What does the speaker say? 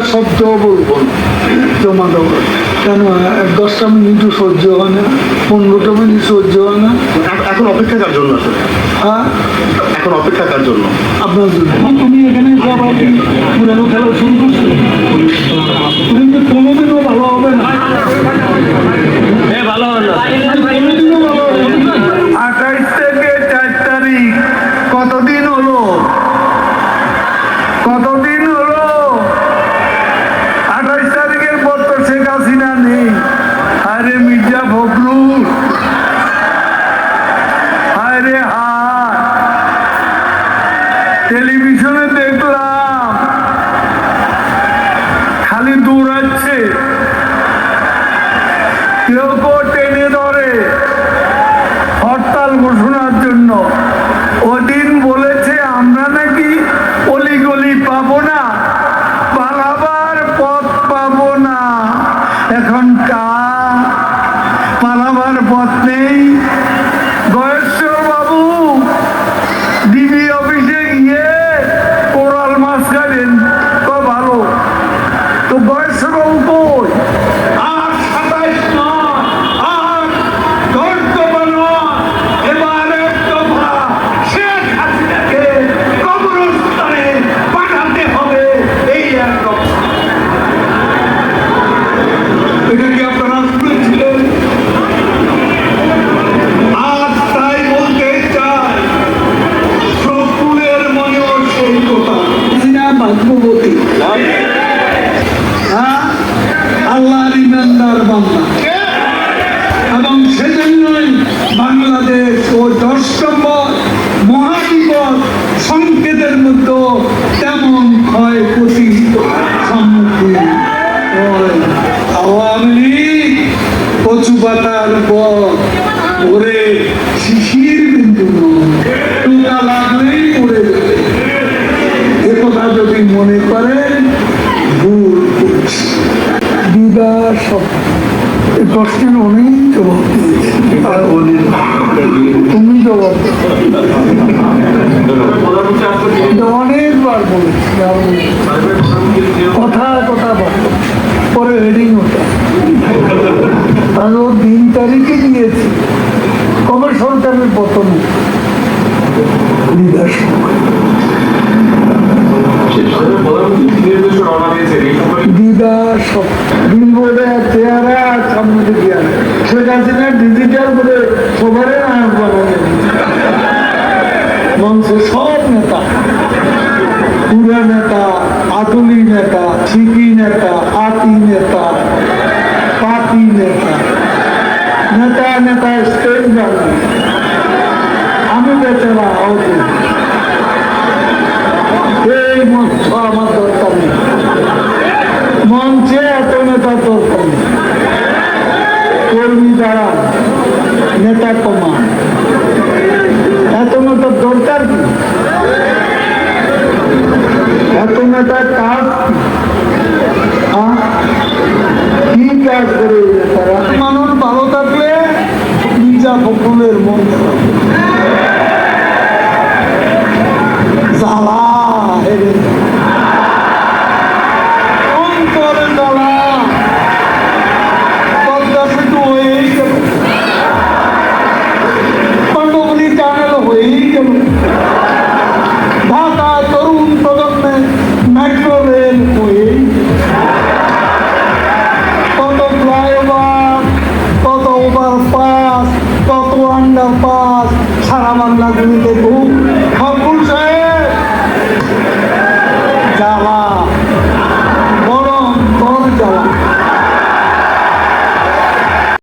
একটা শব্দ বলব না তোমাদের কেন দশটা মিনিট সহ্য হয় না পনেরোটা মিনিট সহ্য হয় না। এখন অপেক্ষা কার জন্য হ্যাঁ? এখন অপেক্ষা কার জন্য? আপনার জন্য। তুমি এখানে যাবার পুরানো খেলা শুরু করছ। তোমাদেরও ভালো হবে খালি দৌড়াচ্ছে কেউ কেউ টেনে ধরে হরতাল ঘোষণার জন্য। ওদিন বলেছে, আমরা নাকি অলিগলি পাবো না, পালাবার পথ পাবো না। এখন কা বাংলা এবং সেজন্যই বাংলাদেশ ও দশ নম্বর মহাবিপদ সংকেতের মধ্যে তেমন ক্ষয়ক্ষতি সম্মুখীন আওয়ামী লীগ কচু পাতার পর ওরে দিদা সব অনেক তুমি জবাব অনেকবার বলেছি কথা কথা পরে হেডিং ওটা। আর দিন তারিখে দিয়েছি। কবে সরকারের পতন লিডারশিপ হাসিনা ডিজিটাল বলে সবারই নায়ক সব নেতা। পুরা নেতা আতুলি নেতা ঠিকি নেতা পাতি নেতা নেতা নেতা স্টেজ বানাবে আমি বেচারা আহত এই মঞ্চ আমার দরকার নেই মঞ্চে নেতা কর্মী দ্বারা নেতা কমান এত নেতার দরকার কি? এত নেতার কাজ কি? কাজ করে নেতারা মানুষ ভালো থাকলে মির্জা ফখরুলের মন